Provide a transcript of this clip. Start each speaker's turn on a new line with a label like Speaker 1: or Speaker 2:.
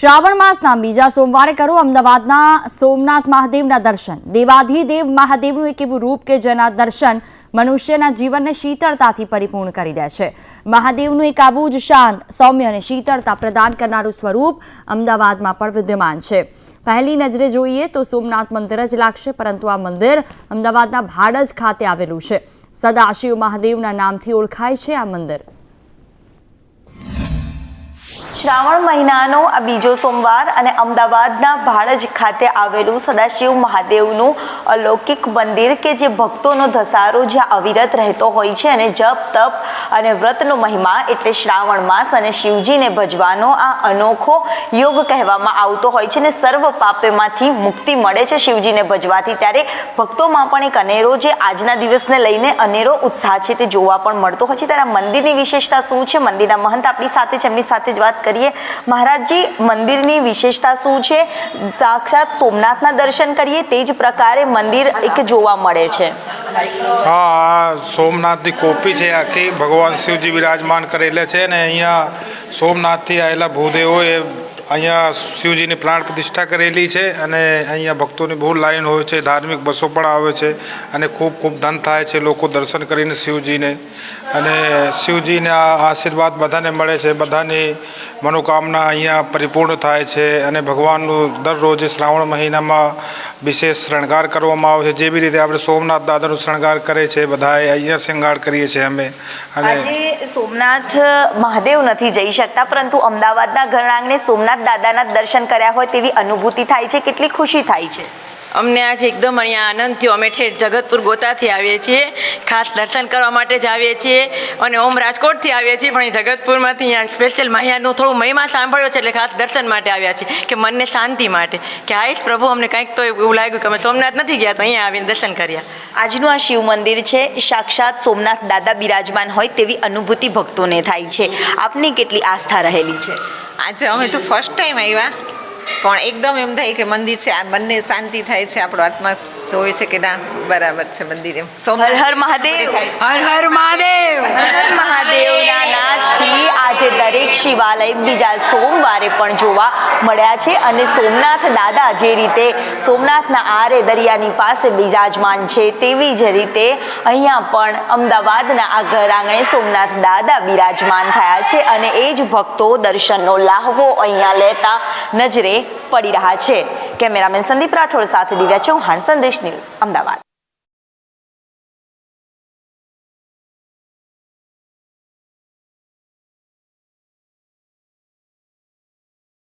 Speaker 1: શ્રાવણ માસના બીજા સોમવારે કરો અમદાવાદના સોમનાથ મહાદેવના દર્શન. દેવાધિદેવ મહાદેવનું એક એવું રૂપ કે જેના દર્શન મનુષ્યના જીવનને શીતળતાથી પરિપૂર્ણ કરી દે છે. મહાદેવનું એક આવું જ શાંત, સૌમ્ય અને શીતળતા પ્રદાન કરનારું સ્વરૂપ અમદાવાદમાં પણ વિદ્યમાન છે. પહેલી નજરે જોઈએ તો સોમનાથ મંદિર જ લાગશે, પરંતુ આ મંદિર અમદાવાદના ભાડજ ખાતે આવેલું છે. સદાશિવ મહાદેવના નામથી ઓળખાય છે આ મંદિર.
Speaker 2: શ્રાવણ મહિનાનો આ બીજો સોમવાર અને અમદાવાદના ભાડજ ખાતે આવેલું સદાશિવ મહાદેવનું અલૌકિક મંદિર કે જે ભક્તોનો ધસારો જ્યાં અવિરત રહેતો હોય છે અને જપ, તપ અને વ્રતનો મહિમા એટલે શ્રાવણ માસ અને શિવજીને ભજવાનો આ અનોખો યોગ કહેવામાં આવતો હોય છે અને સર્વ પાપેમાંથી મુક્તિ મળે છે શિવજીને ભજવાથી. ત્યારે ભક્તોમાં પણ એક અનેરો જે આજના દિવસને લઈને અનેરો ઉત્સાહ છે તે જોવા પણ મળતો હોય છે. ત્યારે મંદિરની વિશેષતા શું છે? મંદિરના મહંત આપણી સાથે છે. એમની સાથે જ વાત કરીએ. મહારાજજી, મંદિરની વિશેષતા શું છે? સાક્ષાત સોમનાથના દર્શન કરીએ, તે જ પ્રકારે મંદિર એક જોવા મળે છે.
Speaker 3: હા સોમનાથની કોપી છે આખી. ભગવાન શિવજી વિરાજમાન કરેલા છે ને અહીંયા સોમનાથથી આવેલા ભૂદેવોએ અહીંયા શિવજીની પ્રાણ પ્રતિષ્ઠા કરેલી છે અને અહીંયા ભક્તોની બહુ લાઈન હોય છે, ધાર્મિક બસો પણ આવે છે અને ખૂબ ખૂબ ધન થાય છે લોકો દર્શન કરીને શિવજીને. અને શિવજીને આશીર્વાદ બધાને મળે છે, બધાની મનોકામના અહીંયા પરિપૂર્ણ થાય છે અને ભગવાનનું દરરોજ શ્રાવણ મહિનામાં વિશેષ શણગાર કરવામાં આવે છે. જેવી રીતે આપણે સોમનાથ દાદાનું શણગાર કરે છે, બધાએ અહીંયા શણગાર કરીએ છીએ અમે. અને
Speaker 2: સોમનાથ મહાદેવ નથી જઈ શકતા, પરંતુ અમદાવાદના ઘરણાંગને સોમનાથ દાદાના દર્શન કર્યા હોય તેવી અનુભૂતિ થાય છે. કેટલી ખુશી થાય છે.
Speaker 4: અમને આજે એકદમ અહીંયા આનંદ થયો. અમે ઠેઠ જગતપુર ગોતાથી આવીએ છીએ. ખાસ દર્શન કરવા માટે જ આવીએ છીએ અને ઓમ રાજકોટથી આવીએ છીએ પણ જગતપુરમાંથી અહીંયા સ્પેશિયલ અહીંયાનું થોડું મહિમા સાંભળ્યો છે એટલે ખાસ દર્શન માટે આવ્યા છીએ કે મનને શાંતિ માટે. કે આઈશ પ્રભુ અમને કંઈક તો એવું લાગ્યું કે અમે સોમનાથ નથી ગયા તો અહીંયા આવીને દર્શન કર્યા.
Speaker 2: આજનું આ શિવ મંદિર છે સાક્ષાત સોમનાથ દાદા બિરાજમાન હોય તેવી અનુભૂતિ ભક્તોને થાય છે. આપની કેટલી આસ્થા રહેલી છે?
Speaker 5: આજે અમે તો ફર્સ્ટ ટાઈમ આવ્યા. પણ એકદમ એમ થાય કે મંદિર છે આ બંને શાંતિ થાય છે આપણો આત્મા જોવે છે કે ના બરાબર છે મંદિર એમ.
Speaker 2: હર હર મહાદેવ.
Speaker 4: હર હર મહાદેવ.
Speaker 2: હર હર મહાદેવના દરેક શિવાલય બીજા સોમવારે પણ જોવા મળ્યા છે અને સોમનાથ દાદા જે રીતે સોમનાથના આરે દરિયાની પાસે બિરાજમાન છે તેવી જ રીતે અહીંયા પણ અમદાવાદના આ ઘર આંગણે સોમનાથ દાદા બિરાજમાન થયા છે અને એ જ ભક્તો દર્શનનો લાહવો અહીંયા લેતા નજરે પડી રહ્યા છે. કેમેરામેન સંદીપ રાઠોડ સાથે દિવ્યા ચૌહાણ, સંદેશ ન્યૂઝ, અમદાવાદ.